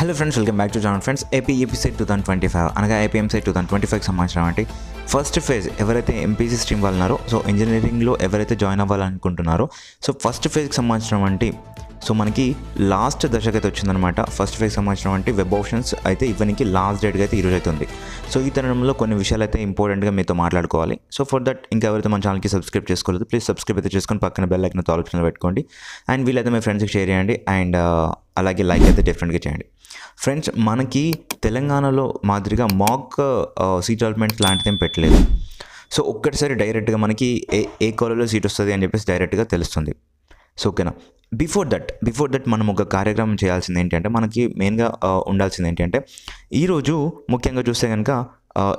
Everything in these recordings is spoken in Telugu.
Hello friends welcome back to John friends AP EAPCET two thousand twenty five అనగా ఏపీ టూ థౌసండ్ ట్వంటీ ఫైవ్కి సంబంధించినటువంటి ఫస్ట్ ఫేజ్ ఎవరైతే ఎంపీసీ స్ట్రీమ్ వాళ్ళు సో ఇంజనీరింగ్లో ఎవరైతే జాయిన్ అవ్వాలనుకుంటున్నారో సో ఫస్ట్ ఫేజ్కి సంబంధించినటువంటి సో మనకి లాస్ట్ దశకు అయితే వచ్చిందనమాట ఫస్ట్ ఫేజ్ సంబంధించినటువంటి వెబ్ ఆప్షన్స్ అయితే ఇవ్వనికి లాస్ట్ డేట్గా అయితే ఈరోజు అయితే ఉంది. సో ఈ తరుణంలో కొన్ని విషయాలు అయితే ఇంపార్టెంట్గా మీతో మాట్లాడుకోవాలి. సో ఫర్ దట్ ఇంకా ఎవరైతే మన ఛానల్కి సబ్స్క్రైబ్ చేసుకోలేదు ప్లీజ్ సబ్స్క్రైబ్ అయితే చేసుకొని పక్కన బెల్ ఐకన్ ఆలోచన పెట్టుకోండి. అండ్ వీలైతే మీ ఫ్రెండ్స్కి షేర్ చేయండి. అండ్ అలాగే లైక్ అయితే డెఫినెట్గా చేయండి. ఫ్రెండ్స్ మనకి తెలంగాణలో మాదిరిగా మాక్ సీట్ అలాట్మెంట్ లాంటిది ఏం పెట్టలేదు. సో ఒక్కటిసారి డైరెక్ట్గా మనకి ఏ ఏ కాలేజ్లో సీట్ వస్తుంది అని చెప్పేసి డైరెక్ట్గా తెలుస్తుంది. సో ఓకేనా బిఫోర్ దట్ బిఫోర్ దట్ మనం ఒక కార్యక్రమం చేయాల్సింది ఏంటంటే మనకి మెయిన్గా uh, ఉండాల్సింది ఏంటంటే ఈరోజు ముఖ్యంగా చూస్తే కనుక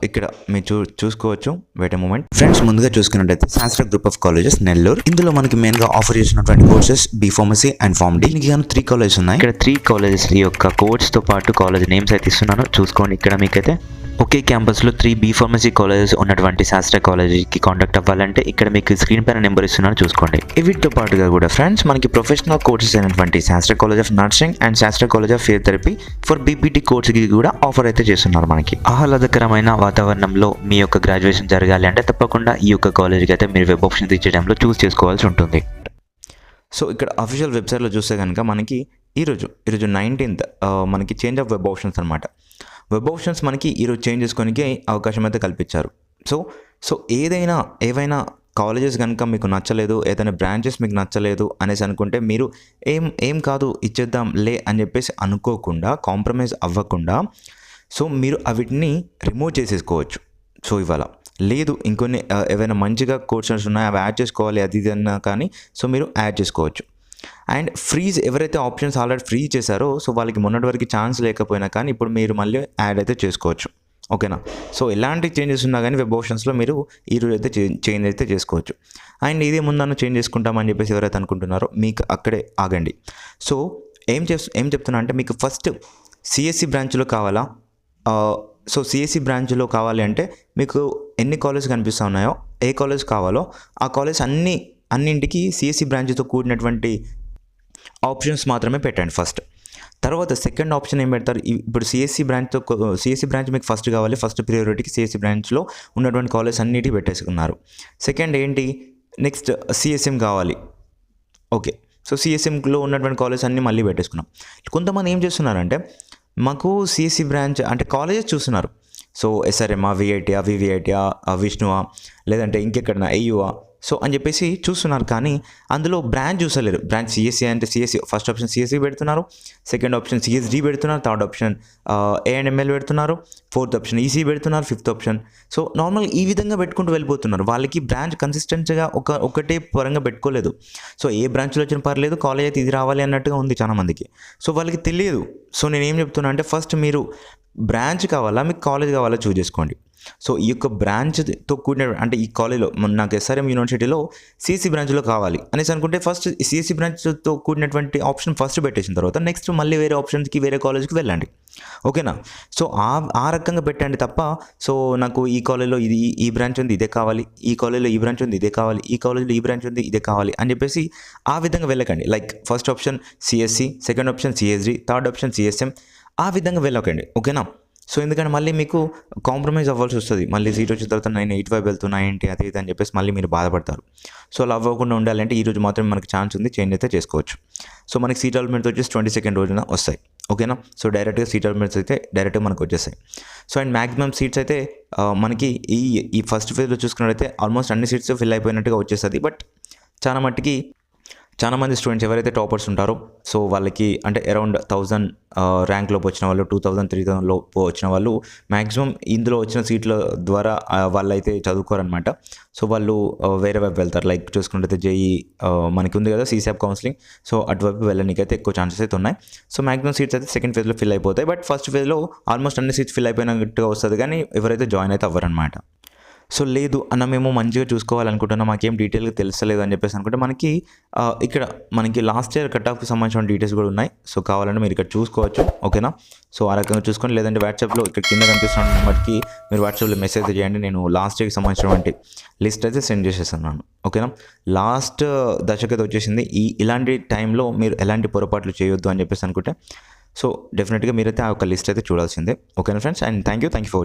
ఇక్కడ మీరు చూ చూసుకోవచ్చు. వెయిట్ మూమెంట్ ఫ్రెండ్స్ ముందుగా చూసుకున్నట్టయితే శాస్త్ర గ్రూప్ ఆఫ్ కాలేజెస్ నెల్లూరు. ఇందులో మనకి మెయిన్గా ఆఫర్ చేసినటువంటి courses B pharmacy and pharm D దీనికి గాను త్రీ కాలేజెస్ ఉన్నాయి. ఇక్కడ త్రీ కాలేజెస్ యొక్క కోర్స్తో పాటు కాలేజ్ నేమ్స్ అయితే ఇస్తున్నాను. చూసుకోండి ఇక్కడ మీకైతే. ఒకే క్యాంపస్లో త్రీ బీ ఫార్మసీ కాలేజెస్ ఉన్నటువంటి శాస్త్ర కాలేజీకి కాంటాక్ట్ అవ్వాలంటే ఇక్కడ మీకు స్క్రీన్ పైన నెంబర్ ఇస్తున్నాను చూసుకోండి. వీటితో పాటుగా కూడా ఫ్రెండ్స్ మనకి ప్రొఫెషనల్ కోర్సెస్ అయినటువంటి Sastra college of nursing and Sastra college of physiotherapy for BPT కోర్స్కి కూడా ఆఫర్ అయితే చేస్తున్నారు మనకి. ఆహ్లాదకరమైన వాతావరణంలో మీ యొక్క గ్రాడ్యుయేషన్ జరగాలి అంటే తప్పకుండా ఈ యొక్క కాలేజీకి అయితే మీరు వెబ్ ఆప్షన్స్ ఇచ్చే టైంలో చూస్ చేసుకోవాల్సి ఉంటుంది. సో ఇక్కడ అఫీషియల్ వెబ్సైట్లో చూస్తే కనుక మనకి ఈరోజు ఈరోజు నైన్టీన్త్ మనకి చేంజ్ ఆఫ్ వెబ్ ఆప్షన్స్ అనమాట వెబ్ ఆప్షన్స్ మనకి ఈరోజు చేంజ్ చేసుకోనికి అవకాశం అయితే కల్పించారు. సో సో ఏదైనా ఏవైనా కాలేజెస్ కనుక మీకు నచ్చలేదు ఏదైనా బ్రాంచెస్ మీకు నచ్చలేదు అనేసి అనుకుంటే మీరు ఏం ఏం కాదు ఇచ్చేద్దాం లే అని చెప్పేసి అనుకోకుండా కాంప్రమైజ్ అవ్వకుండా సో మీరు అవిటిని రిమూవ్ చేసేసుకోవచ్చు. సో ఇవాళ లేదు ఇంకొన్ని ఏవైనా మంచిగా కోర్సెస్ ఉన్నాయి అవి యాడ్ చేసుకోవాలి అది ఇది అన్నా కానీ సో మీరు యాడ్ చేసుకోవచ్చు. అండ్ ఫ్రీజ్ ఎవరైతే ఆప్షన్స్ ఆల్రెడీ ఫ్రీ చేశారో సో వాళ్ళకి మొన్నటి వరకు ఛాన్స్ లేకపోయినా కానీ ఇప్పుడు మీరు మళ్ళీ యాడ్ అయితే చేసుకోవచ్చు. ఓకేనా? సో ఎలాంటి చేంజెస్ ఉన్నా కానీ వెబ్ ఆప్షన్స్లో మీరు ఈ రోజు అయితే చేంజ్ అయితే చేసుకోవచ్చు. అండ్ ఇదే ముందన్న చేంజ్ చేసుకుంటామని చెప్పేసి ఎవరైతే అనుకుంటున్నారో మీకు అక్కడే ఆగండి. సో ఏం చేస్ ఏం చెప్తున్నా అంటే మీకు ఫస్ట్ సిఎస్సి బ్రాంచ్లో కావాలా? సో సిఎస్సి బ్రాంచ్లో కావాలి అంటే మీకు ఎన్ని కాలేజ్ కనిపిస్తూ ఉన్నాయో ఏ కాలేజ్ కావాలో ఆ కాలేజ్ అన్ని అన్నింటికి సిఎస్సి బ్రాంచ్తో కూడినటువంటి ఆప్షన్స్ మాత్రమే పెట్టండి ఫస్ట్. తర్వాత సెకండ్ ఆప్షన్ ఏం పెడతారు? ఇప్పుడు సిఎస్సి బ్రాంచ్తో సిఎస్సి బ్రాంచ్ మీకు ఫస్ట్ కావాలి. ఫస్ట్ ప్రియారిటీకి సిఎస్సి బ్రాంచ్లో ఉన్నటువంటి కాలేజ్ అన్నిటి పెట్టేసుకున్నారు. సెకండ్ ఏంటి? నెక్స్ట్ సిఎస్ఎం కావాలి. ఓకే. సో సిఎస్ఎంలో ఉన్నటువంటి కాలేజ్ అన్నీ మళ్ళీ పెట్టేసుకున్నాం. కొంతమంది ఏం చేస్తున్నారంటే మాకు సిఎస్సి బ్రాంచ్ అంటే కాలేజెస్ చూస్తున్నారు. సో ఎస్ఆర్ఎంఆ విఐటిఆ వివిఐటిఆ విష్ణువా లేదంటే ఇంకెక్కడన్నా ఐయువా సో అని చెప్పేసి చూస్తున్నారు. కానీ అందులో బ్రాంచ్ చూసలేరు. బ్రాంచ్ సిఎస్సి అంటే సిఎస్సి ఫస్ట్ ఆప్షన్ సిఎస్సి పెడుతున్నారు. సెకండ్ ఆప్షన్ సిఎస్డి పెడుతున్నారు. థర్డ్ ఆప్షన్ ఏఎన్ఎంఎల్ పెడుతున్నారు. ఫోర్త్ ఆప్షన్ ఈసీ పెడుతున్నారు. ఫిఫ్త్ ఆప్షన్ సో నార్మల్ ఈ విధంగా పెట్టుకుంటూ వెళ్ళిపోతున్నారు. వాళ్ళకి బ్రాంచ్ కన్సిస్టెంట్గా ఒక ఒకటే పరంగా పెట్టుకోలేదు. సో ఏ బ్రాంచ్లో వచ్చిన పర్లేదు కాలేజ్ అయితే ఇది రావాలి అన్నట్టుగా ఉంది చాలామందికి. సో వాళ్ళకి తెలియదు. సో నేను ఏం చెప్తున్నా అంటే ఫస్ట్ మీరు బ్రాంచ్ కావాలా? మీకు కాలేజ్ కావాలా? చూజ్ చేసుకోండి. సో ఈ యొక్క బ్రాంచ్తో కూడిన అంటే ఈ కాలేజ్లో నాకు ఎస్ఆర్ఎం యూనివర్సిటీలో సీసీ బ్రాంచ్లో కావాలి అనేసి అనుకుంటే ఫస్ట్ సీసీ బ్రాంచ్తో కూడినటువంటి ఆప్షన్ ఫస్ట్ పెట్టేసిన తర్వాత నెక్స్ట్ మళ్ళీ వేరే ఆప్షన్స్కి వేరే కాలేజ్కి వెళ్ళండి. ఓకేనా? సో ఆ ఆ రకంగా పెట్టండి తప్ప సో నాకు ఈ కాలేజ్లో ఇది ఈ- ఈ బ్రాంచ్ ఉంది ఇదే కావాలి. ఈ కాలేజ్లో ఈ బ్రాంచ్ ఉంది ఇదే కావాలి. ఈ కాలేజ్లో ఈ బ్రాంచ్ ఉంది ఇదే కావాలి అని చెప్పేసి ఆ విధంగా వెళ్ళకండి. Like first option CSC second option CSD third option CSM ఆ విధంగా వెళ్ళకండి ఓకేనా? సో ఎందుకంటే మళ్ళీ మీకు కాంప్రమైజ్ అవ్వాల్సి వస్తుంది. మళ్ళీ సీట్ వచ్చిన తర్వాత నేను ఎయిట్ ఫైవ్ వెళ్తున్నా ఏంటి అది ఇది అని చెప్పేసి మళ్ళీ మీరు బాధపడతారు. సో అలా అవ్వకుండా ఉండాలంటే ఈ రోజు మాత్రం మనకి ఛాన్స్ ఉంది చేంజ్ అయితే చేసుకోవచ్చు. సో మనకి సీట్ అలాట్మెంట్ వచ్చేసి ట్వంటీ సెకండ్ రోజున వస్తాయి ఓకేనా? సో డైరెక్ట్గా సీట్ అలాట్మెంట్స్ అయితే డైరెక్ట్గా మనకు వచ్చేస్తాయి. సో అండ్ మ్యాక్సిమం సీట్స్ అయితే మనకి ఈ ఈ ఫస్ట్ ఫేజ్లో చూసుకున్నట్టయితే ఆల్మోస్ట్ అన్ని సీట్స్ ఫిల్ అయిపోయినట్టుగా వచ్చేస్తుంది. బట్ చాలా మట్టుకి చాలామంది స్టూడెంట్స్ ఎవరైతే టాపర్స్ ఉంటారో సో వాళ్ళకి అంటే అరౌండ్ థౌజండ్ ర్యాంక్ లోపు వచ్చిన వాళ్ళు టూ థౌజండ్ త్రీ థౌసండ్ లోపు వచ్చిన వాళ్ళు మ్యాక్సిమం ఇందులో వచ్చిన సీట్ల ద్వారా వాళ్ళైతే చదువుకోరనమాట సో వాళ్ళు వేరే వైపు వెళ్తారు. లైక్ చూసుకుంటే జేఈ మనకి ఉంది కదా సీసాప్ కౌన్సిలింగ్ సో అటువైపు వెళ్ళడానికి అయితే ఎక్కువ ఛాన్సెస్ అయితే ఉన్నాయి. సో మ్యాక్సిమం సీట్స్ అయితే సెకండ్ ఫేజ్లో ఫిల్ అయిపోతాయి. బట్ ఫస్ట్ ఫేజ్లో ఆల్మోస్ట్ అన్ని సీట్స్ ఫిల్ అయిపోయినట్టుగా వస్తుంది. కానీ ఎవరైతే జాయిన్ అయితే అవ్వరనమాట సో లేదు అన్న మేము మంచిగా చూసుకోవాలనుకుంటున్నాం మాకేం డీటెయిల్గా తెలుస్తలేదు అని చెప్పేసి అనుకుంటే మనకి ఇక్కడ మనకి లాస్ట్ ఇయర్ కట్ ఆఫ్కి సంబంధించిన డీటెయిల్స్ కూడా ఉన్నాయి. సో కావాలంటే మీరు ఇక్కడ చూసుకోవచ్చు ఓకేనా సో ఆ రకంగా చూసుకొని లేదంటే వాట్సాప్లో ఇక్కడ కింద కనిపిస్తున్న నెంబర్కి మీరు వాట్సాప్లో మెసేజ్ చేయండి నేను లాస్ట్ ఇయర్కి సంబంధించినటువంటి లిస్ట్ అయితే సెండ్ చేసేస్తున్నాను ఓకేనా లాస్ట్ దశకత వచ్చేసింది. ఈ ఇలాంటి టైంలో మీరు ఎలాంటి పొరపాట్లు చేయొద్దు అని చెప్పేసి అనుకుంటే సో డెఫినెట్గా మీరైతే ఆ ఒక లిస్ట్ అయితే చూడాల్సిందే ఓకేనా friends and thank you thank you for